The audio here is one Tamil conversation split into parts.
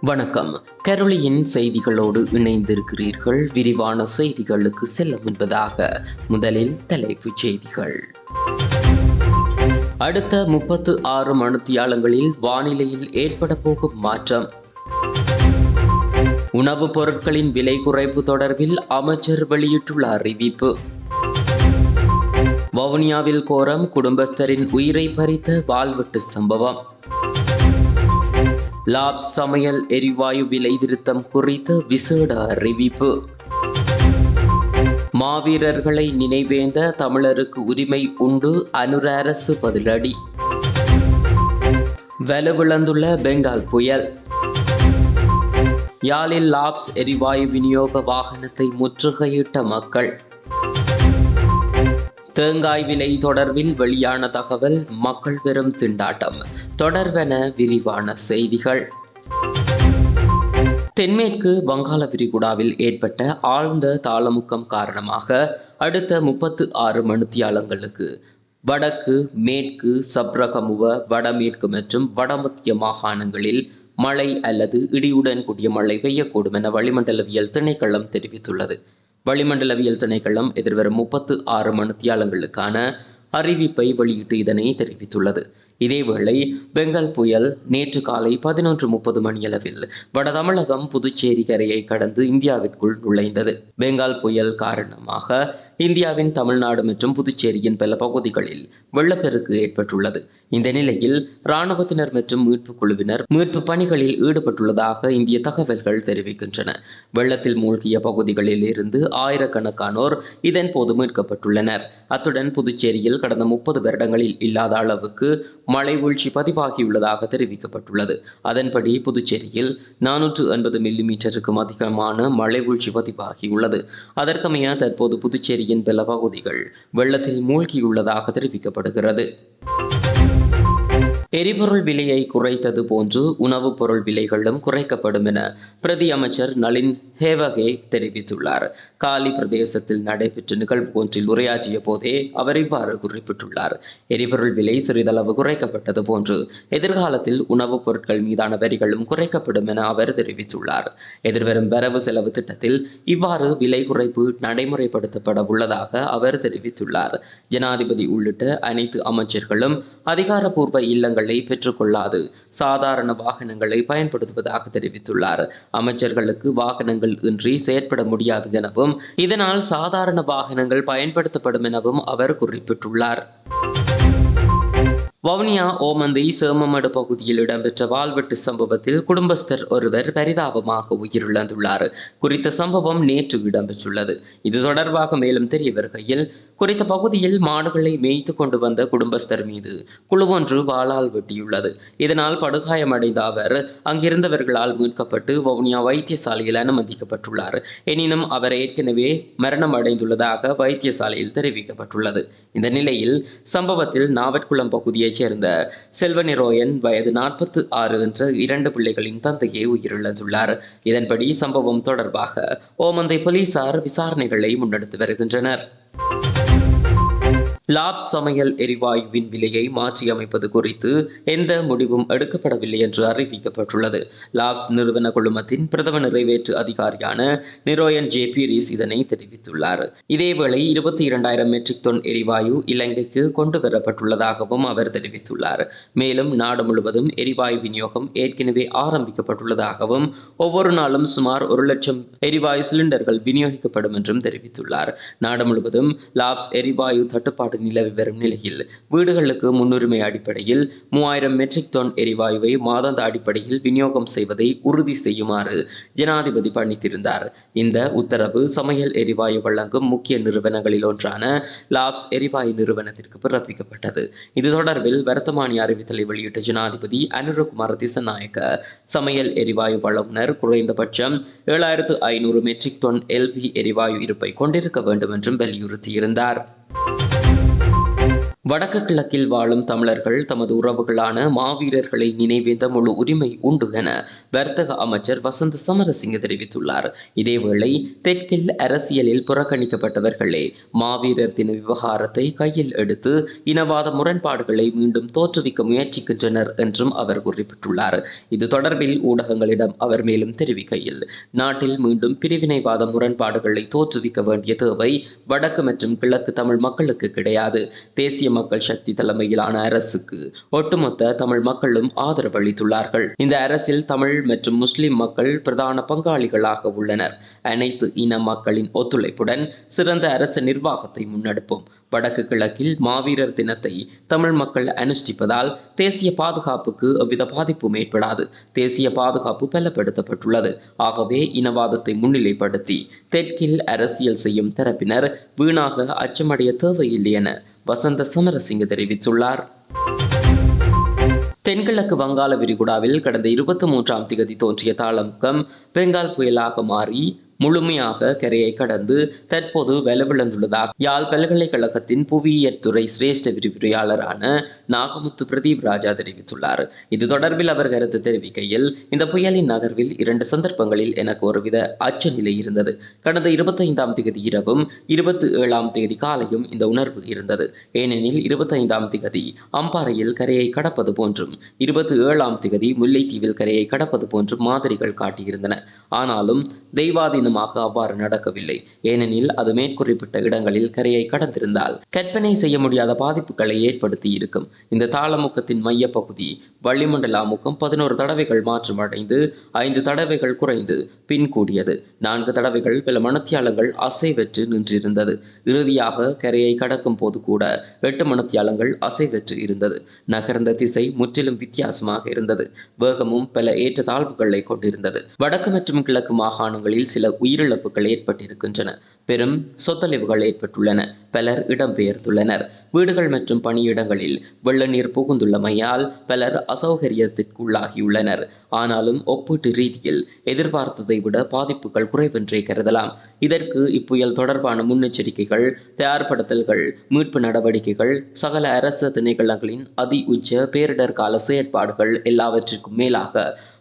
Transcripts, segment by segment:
வணக்கம். கரோலியின் செய்திகளோடு இணைந்திருக்கிறீர்கள். விரிவான செய்திகளுக்கு செல்ல முன்பதாக முதலில் தலைப்புச் செய்திகள். அடுத்த முப்பத்து ஆறு மணித்தியாலங்களில் வானிலையில் ஏற்பட போகும் மாற்றம். உணவுப் பொருட்களின் விலை குறைப்பு தொடர்பில் அமைச்சர் வெளியிட்டுள்ள அறிவிப்பு. வவுனியாவில் கோரம் குடும்பஸ்தரின் உயிரை பறித்த வாள்வெட்டு சம்பவம். லாப் சமையல் எரிவாயு விலை திருத்தம் குறித்த விசேட அறிவிப்பு. மாவீரர்களை நினைவேந்த தமிழருக்கு உரிமை உண்டு அனுர அரசு பதிலடி. வலுவிழந்துள்ள பெங்கால் புயல். யாழில் லாப்ஸ் எரிவாயு விநியோக வாகனத்தை முற்றுகையிட்ட மக்கள். தேங்காய் விலை தொடர்பில் வெளியான தகவல் மக்கள் பெரும் திண்டாட்டம். தொடர்பென விரிவான செய்திகள். தென்மேற்கு வங்காள விரிகுடாவில் ஏற்பட்ட ஆழ்ந்த தாளமுக்கம் காரணமாக அடுத்த முப்பத்து ஆறு மணித்தியாலங்களுக்கு வடக்கு மேற்கு சப்ரகமுவ வடமேற்கு மற்றும் வடமத்திய மாகாணங்களில் மழை அல்லது இடியுடன் கூடிய மழை பெய்யக்கூடும் என வளிமண்டலவியல் திணைக்களம் தெரிவித்துள்ளது. வளிமண்டலவியல் திணைக்களம் எதிர்வரும் முப்பத்து ஆறு மணித்தியாலங்களுக்கான அறிவிப்பை வெளியிட்டு இதனை தெரிவித்துள்ளது. இதேவேளை பெங்கால் புயல் நேற்று காலை பதினொன்று முப்பது மணியளவில் வட தமிழகம் புதுச்சேரி கரையை கடந்து இந்தியாவிற்குள் நுழைந்தது. பெங்கால் புயல் காரணமாக இந்தியாவின் தமிழ்நாடு மற்றும் புதுச்சேரியின் பல பகுதிகளில் வெள்ளப்பெருக்கு ஏற்பட்டுள்ளது. இந்த நிலையில் இராணுவத்தினர் மற்றும் மீட்புக் குழுவினர் மீட்பு பணிகளில் ஈடுபட்டுள்ளதாக இந்திய தகவல்கள் தெரிவிக்கின்றன. வெள்ளத்தில் மூழ்கிய பகுதிகளில் இருந்து ஆயிரக்கணக்கானோர் இதன் போது மீட்கப்பட்டுள்ளனர். அத்துடன் புதுச்சேரியில் கடந்த முப்பது வருடங்களில் இல்லாத அளவுக்கு மழை வீழ்ச்சி பதிவாகியுள்ளதாக தெரிவிக்கப்பட்டுள்ளது. அதன்படி புதுச்சேரியில் நானூற்று எண்பது மில்லி மீட்டருக்கும் அதிகமான மழை வீழ்ச்சி பதிவாகியுள்ளது. அதற்கமைய தற்போது புதுச்சேரி பகுதியின் பல பகுதிகள் வெள்ளத்தில் மூழ்கியுள்ளதாக தெரிவிக்கப்படுகிறது. எரிபொருள் விலையை குறைத்தது போன்று உணவுப் பொருள் விலைகளும் குறைக்கப்படும் என பிரதி அமைச்சர் நளின் ஹேவகே தெரிவித்துள்ளார். காலி பிரதேசத்தில் நடைபெற்ற நிகழ்வு ஒன்றில் உரையாற்றிய போதே அவர் இவ்வாறு குறிப்பிட்டுள்ளார். எரிபொருள் விலை சிறிதளவு குறைக்கப்பட்டது போன்று எதிர்காலத்தில் உணவுப் பொருட்கள் மீதான வரிகளும் குறைக்கப்படும் என அவர் தெரிவித்துள்ளார். எதிர்வரும் வரவு செலவு திட்டத்தில் இவ்வாறு விலை குறைப்பு நடைமுறைப்படுத்தப்பட உள்ளதாக அவர் தெரிவித்துள்ளார். ஜனாதிபதி உள்ளிட்ட அனைத்து அமைச்சர்களும் அதிகாரப்பூர்வ இல்லங்கள் வாகனங்களை பெற்றுக்கொள்ளாது. சாதாரண வாகனங்களை பயன்படுத்துவதாக தெரிவித்துள்ளார். அமைச்சர்களுக்கு வாகனங்கள் இன்றி செயற்பட முடியாது எனவும் இதனால் சாதாரண வாகனங்கள் பயன்படுத்தப்படும் எனவும் அவர் குறிப்பிட்டுள்ளார். வவுனியா ஓமந்தை சேமமடு பகுதியில் இடம்பெற்ற வாள்வெட்டு சம்பவத்தில் குடும்பஸ்தர் ஒருவர் பரிதாபமாக உயிரிழந்துள்ளார். குறித்த சம்பவம் நேற்று இடம்பெற்றுள்ளது. இது தொடர்பாக மேலும் தெரிய வருகையில் குறித்த பகுதியில் மாடுகளை மேய்த்து கொண்டு வந்த குடும்பஸ்தர் மீது குழு ஒன்று வாளால் வெட்டியுள்ளது. இதனால் படுகாயமடைந்த அவர் அங்கிருந்தவர்களால் மீட்கப்பட்டு வவுனியா வைத்தியசாலையில் அனுமதிக்கப்பட்டுள்ளார். எனினும் அவர் ஏற்கனவே மரணம் அடைந்துள்ளதாக வைத்தியசாலையில் தெரிவிக்கப்பட்டுள்ளது. இந்த நிலையில் சம்பவத்தில் நாவற்குளம் பகுதியைச் சேர்ந்த செல்வநிரோயன் வயது நாற்பத்து ஆறு என்ற இரண்டு பிள்ளைகளின் தந்தையை உயிரிழந்துள்ளார். இதன்படி சம்பவம் தொடர்பாக ஓமந்தை போலீசார் விசாரணைகளை முன்னெடுத்து வருகின்றனர். லாப் சமையல் எரிவாயுவின் விலையை மாற்றியமைப்பது குறித்து எந்த முடிவும் எடுக்கப்படவில்லை என்று அறிவிக்கப்பட்டுள்ளது. லாப்ஸ் நிறுவன குழுமத்தின் பிரதம நிறைவேற்று அதிகாரியான நிரோயன் ஜே பீரிஸ் இதனை தெரிவித்துள்ளார். இதேவேளை இருபத்தி இரண்டாயிரம் மெட்ரிக் டன் எரிவாயு இலங்கைக்கு கொண்டு வரப்பட்டுள்ளதாகவும் அவர் தெரிவித்துள்ளார். மேலும் நாடு முழுவதும் எரிவாயு விநியோகம் ஏற்கனவே ஆரம்பிக்கப்பட்டுள்ளதாகவும் ஒவ்வொரு நாளும் சுமார் ஒரு லட்சம் எரிவாயு சிலிண்டர்கள் விநியோகிக்கப்படும் என்றும் தெரிவித்துள்ளார். நாடு முழுவதும் லாப்ஸ் எரிவாயு தட்டுப்பாடு நிலவி வரும் நிலையில் வீடுகளுக்கு முன்னுரிமை அடிப்படையில் மூவாயிரம் மெட்ரிக் டன் எரிவாயுவை மாதாந்த அடிப்படையில் விநியோகம் செய்வதை உறுதி செய்யுமாறு ஜனாதிபதி பணித்திருந்தார் இந்த உத்தரவு சமையல் எரிவாயு வழங்கும் முக்கிய நிறுவனங்களில் ஒன்றான லாப்ஸ் எரிவாயு நிறுவனத்திற்கு பிறப்பிக்கப்பட்டது. இது தொடர்பில் வர்த்தமானி அறிவித்தலை வெளியிட்ட ஜனாதிபதி அனுரகுமார் திசநாயக்க சமையல் எரிவாயு வழங்குனர் குறைந்தபட்சம் ஏழாயிரத்து ஐநூறு மெட்ரிக் டன் எல்பி எரிவாயு இருப்பை கொண்டிருக்க வேண்டும் என்றும் வலியுறுத்தியிருந்தார். வடக்கு கிழக்கில் வாழும் தமிழர்கள் தமது உறவுகளான மாவீரர்களை நினைவேந்த முழு உரிமை உண்டு என வர்த்தக அமைச்சர் வசந்த சமரசிங்க தெரிவித்துள்ளார். இதேவேளை தெற்கில் அரசியலில் புறக்கணிக்கப்பட்டவர்களே மாவீரர் தின விவகாரத்தை கையில் எடுத்து இனவாத முரண்பாடுகளை மீண்டும் தோற்றுவிக்க முயற்சிக்கின்றனர் என்றும் அவர் குறிப்பிட்டுள்ளார். இது தொடர்பில் ஊடகங்களிடம் அவர் மேலும் தெரிவிக்கையில் நாட்டில் மீண்டும் பிரிவினைவாத முரண்பாடுகளை தோற்றுவிக்க வேண்டிய தேவை வடக்கு மற்றும் கிழக்கு தமிழ் மக்களுக்கு கிடையாது. தேசிய மக்கள் சக்தி தலைமையிலான அரசுக்கு ஒட்டுமொத்த தமிழ் மக்களும் ஆதரவு அளித்துள்ளார்கள். இந்த அரசில் தமிழ் மற்றும் முஸ்லிம் மக்கள் பிரதான பங்காளிகளாக உள்ளனர். அனைத்து இன மக்களின் ஒத்துழைப்புடன் சிறந்த அரசு நிர்வாகத்தை முன்னெடுப்போம். வடக்கு கிழக்கில் மாவீரர் தினத்தை தமிழ் மக்கள் அனுஷ்டிப்பதால் தேசிய பாதுகாப்புக்கு எவ்வித பாதிப்பும் ஏற்படாது. தேசிய பாதுகாப்பு பலப்படுத்தப்பட்டுள்ளது. ஆகவே இனவாதத்தை முன்னிலைப்படுத்தி தெற்கில் அரசியல் செய்யும் தரப்பினர் வீணாக அச்சமடைய தேவையில்லை என வசந்த சமரசிங்க தெரிவித்துள்ளார். தென்கிழக்கு வங்காள விரிகுடாவில் கடந்த இருபத்தி மூன்றாம் திகதி தோன்றிய தாளமுகம் பெங்கால் புயலாக மாறி முழுமையாக கரையை கடந்து தற்போது வலுவிழந்துள்ளதாக யாழ் பல்கலைக்கழகத்தின் புவியியற் துறை சிரேஷ்ட விரிவுரையாளரான நாகமுத்து பிரதீப் ராஜா தெரிவித்துள்ளார். இது தொடர்பில் அவர் கருத்து தெரிவிக்கையில் இந்த புயலின் நகர்வில் இரண்டு சந்தர்ப்பங்களில் எனக்கு ஒருவித அச்ச நிலை இருந்தது. கடந்த இருபத்தைந்தாம் தேதி இரவும் இருபத்தி ஏழாம் தேதி காலையும் இந்த உணர்வு இருந்தது. ஏனெனில் இருபத்தைந்தாம் திகதி அம்பாறையில் கரையை கடப்பது போன்றும் இருபத்தி ஏழாம் திகதி முல்லைத்தீவில் கரையை கடப்பது போன்றும் மாதிரிகள் காட்டியிருந்தன. ஆனாலும் தெய்வாதீன முழுவதுமாக அவ்வாறு நடக்கவில்லை. ஏனெனில் அது மேற்குறிப்பிட்ட இடங்களில் கரையை கடந்திருந்தால் கற்பனை செய்ய முடியாத பாதிப்புகளை ஏற்படுத்தி இருக்கும் இந்த தாளமுக்கத்தின் மையப்பகுதி வளிமண்டல அமுக்கம் பதினோரு தடவைகள் மாற்றமடைந்து ஐந்து தடவைகள் குறைந்து பின் கூடியது. நான்கு தடவைகள் பல மணத்தியாலங்கள் அசைவற்று நின்றிருந்தது. இறுதியாக கரையை கடக்கும் போது கூட எட்டு மணத்தியாலங்கள் அசைவற்று இருந்தது. நகர்ந்த திசை முற்றிலும் வித்தியாசமாக இருந்தது. வேகமும் பல ஏற்ற தாழ்வுகளை கொண்டிருந்தது. வடக்கு மற்றும் கிழக்கு மாகாணங்களில் சில உயிரிழப்புகள் ஏற்பட்டிருக்கின்றன. பெரும் சொத்தழிவுகள் ஏற்பட்டுள்ளன. பலர் இடம்பெயர்ந்துள்ளனர். வீடுகள் மற்றும் பணியிடங்களில் வெள்ள நீர் புகுந்துள்ளமையால் பலர் அசௌகரியத்திற்குள்ளாகியுள்ளனர். ஆனாலும் ஒப்பீட்டு ரீதியில் எதிர்பார்த்ததை விட பாதிப்புகள் குறைவென்றே கருதலாம். இதற்கு இப்புயல் தொடர்பான முன்னெச்சரிக்கைகள் தயார்படுத்தல்கள் மீட்பு நடவடிக்கைகள் சகல அரசு திணைக்களங்களின் அதி உச்ச பேரிடர் கால செயற்பாடுகள் எல்லாவற்றிற்கும் மேலாக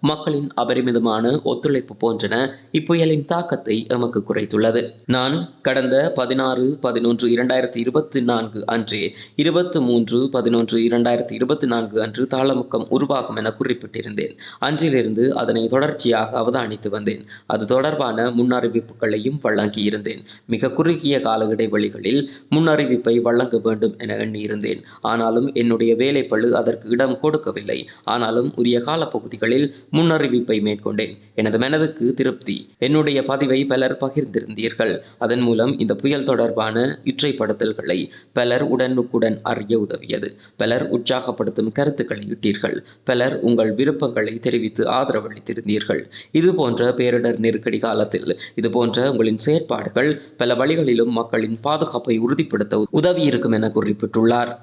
மக்களின் அபரிமிதமான ஒத்துழைப்பு போன்றன இப்புயலின் தாக்கத்தை எமக்கு குறைத்துள்ளது. நான் கடந்த பதினாறு பதினொன்று இரண்டாயிரத்தி இருபத்தி நான்கு அன்றே இருபத்தி மூன்று பதினொன்று இரண்டாயிரத்தி இருபத்தி நான்கு அன்று தாளமுக்கம் உருவாகும் என குறிப்பிட்டிருந்தேன். அன்றிலிருந்து அதனை தொடர்ச்சியாக அவதானித்து வந்தேன். அது தொடர்பான முன்னறிவிப்புகளையும் வழங்கியிருந்தேன். மிக குறுகிய கால இடைவெளிகளில் முன்னறிவிப்பை வழங்க வேண்டும் என எண்ணியிருந்தேன். ஆனாலும் என்னுடைய வேலைப்பழு அதற்கு இடம் கொடுக்கவில்லை. ஆனாலும் உரிய காலப்பகுதிகளில் முன்னறிவிப்பை மேற்கொண்டேன். எனது மனதுக்கு திருப்தி. என்னுடைய பதிவை பலர் பகிர்ந்திருந்தீர்கள். அதன் மூலம் இந்த புயல் தொடர்பான இற்றைப்படுத்தல்களை பலர் உடனுக்குடன் அறிய உதவியது. பலர் உற்சாகப்படுத்தும் கருத்துக்களை இட்டீர்கள். பலர் உங்கள் விருப்பங்களை தெரிவித்து ஆதரவளித்திருந்தீர்கள். இது போன்ற பேரிடர் நெருக்கடி காலத்தில் இது போன்ற உங்களின் செயற்பாடுகள் பல வழிகளிலும் மக்களின் பாதுகாப்பை உறுதிப்படுத்த உதவியிருக்கும் என குறிப்பிட்டுள்ளார்.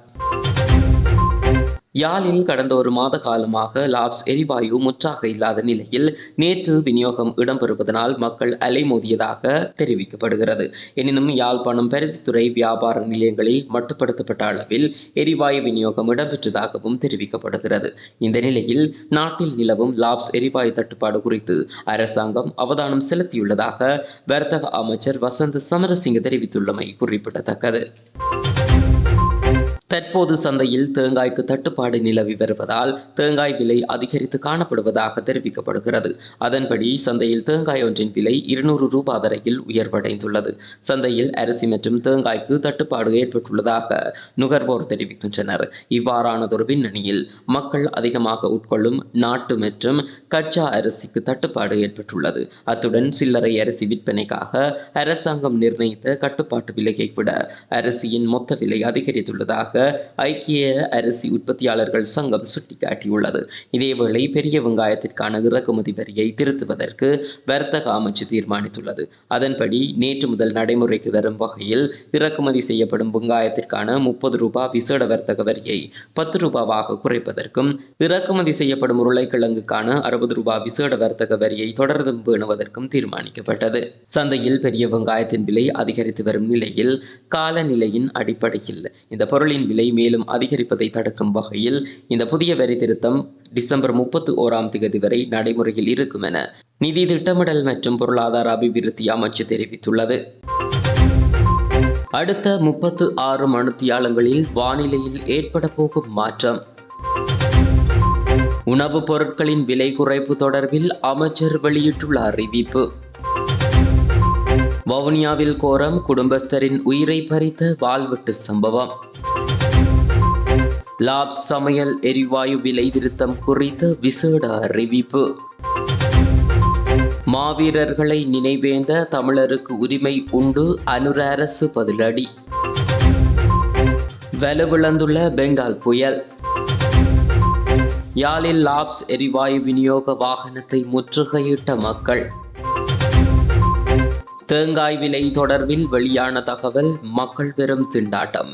யாழில் கடந்த ஒரு மாத காலமாக லாப்ஸ் எரிவாயு முற்றாக இல்லாத நிலையில் நேற்று விநியோகம் இடம்பெறுவதனால் மக்கள் அலைமோதியதாக தெரிவிக்கப்படுகிறது. எனினும் யாழ்ப்பாணம் பருத்தித்துறை வியாபார நிலையங்களில் மட்டுப்படுத்தப்பட்ட அளவில் எரிவாயு விநியோகம் இடம்பெற்றதாகவும் தெரிவிக்கப்படுகிறது. இந்த நிலையில் நாட்டில் நிலவும் லாப்ஸ் எரிவாயு தட்டுப்பாடு குறித்து அரசாங்கம் அவதானம் செலுத்தியுள்ளதாக வர்த்தக அமைச்சர் வசந்த் சமரசிங்க தெரிவித்துள்ளமை குறிப்பிடத்தக்கது. தற்போது சந்தையில் தேங்காய்க்கு தட்டுப்பாடு நிலவி வருவதால் தேங்காய் விலை அதிகரித்து காணப்படுவதாக தெரிவிக்கப்படுகிறது. அதன்படி சந்தையில் தேங்காய் ஒன்றின் விலை இருநூறு ரூபாய் வரையில் உயர்வடைந்துள்ளது. சந்தையில் அரிசி மற்றும் தேங்காய்க்கு தட்டுப்பாடு ஏற்பட்டுள்ளதாக நுகர்வோர் தெரிவிக்கின்றனர். இவ்வாறானதொரு பின்னணியில் மக்கள் அதிகமாக உட்கொள்ளும் நாட்டு மற்றும் கச்சா அரிசிக்கு தட்டுப்பாடு ஏற்பட்டுள்ளது. அத்துடன் சில்லறை அரிசி விற்பனைக்காக அரசாங்கம் நிர்ணயித்த கட்டுப்பாட்டு விலையை விட அரிசியின் மொத்த விலை அதிகரித்துள்ளதாக ஐக்கிய அரிசி உற்பத்தியாளர்கள் சங்கம் சுட்டிக்காட்டியுள்ளது. இதேவேளை பெரிய வெங்காயத்திற்கான இறக்குமதி வரியை திருத்துவதற்கு வர்த்தக அமைச்சு தீர்மானித்துள்ளது. அதன்படி நேற்று முதல் நடைமுறைக்கு வரும் வகையில் இறக்குமதி செய்யப்படும் வெங்காயத்திற்கான முப்பது ரூபாய் விசேட வர்த்தக வரியை பத்து ரூபாவாக குறைப்பதற்கும் இறக்குமதி செய்யப்படும் உருளைக்கிழங்குக்கான அறுபது ரூபாய் விசேட வர்த்தக வரியை தொடர்ந்து பேணுவதற்கும் தீர்மானிக்கப்பட்டது. சந்தையில் பெரிய வெங்காயத்தின் விலை அதிகரித்து வரும் நிலையில் காலநிலையின் அடிப்படையில் இந்த பொருளின் பொருட்களின் விலை மேலும் அதிகரிப்பதை தடுக்கும் வகையில் இந்த புதிய வரி திருத்தம் டிசம்பர் முப்பத்து ஓராம் தேதி வரை நடைமுறையில் இருக்கும் என நிதி திட்டமிடல் மற்றும் பொருளாதார அபிவிருத்தி அமைச்சு தெரிவித்துள்ளது. அடுத்த முப்பத்து ஆறு மணித்தியாலங்களில் வானிலையில் ஏற்பட போகும் மாற்றம். உணவுப் பொருட்களின் விலை குறைப்பு தொடர்பில் அமைச்சர் வெளியிட்டுள்ள அறிவிப்பு. வவுனியாவில் கோரம் குடும்பஸ்தரின் உயிரை பறித்த வாள்வெட்டு சம்பவம். லாப் சமையல் எரிவாயு விலை திருத்தம் குறித்த விசேட அறிவிப்பு. மாவீரர்களை நினைவேந்த தமிழருக்கு உரிமை உண்டு அனுர அரசு பதிலடி. வலுவிழந்துள்ள பெங்கால் புயல். யாழில் லாப்ஸ் எரிவாயு விநியோக வாகனத்தை முற்றுகையிட்ட மக்கள். தேங்காய் விலை தொடர்பில் வெளியான தகவல் மக்கள் பெரும் திண்டாட்டம்.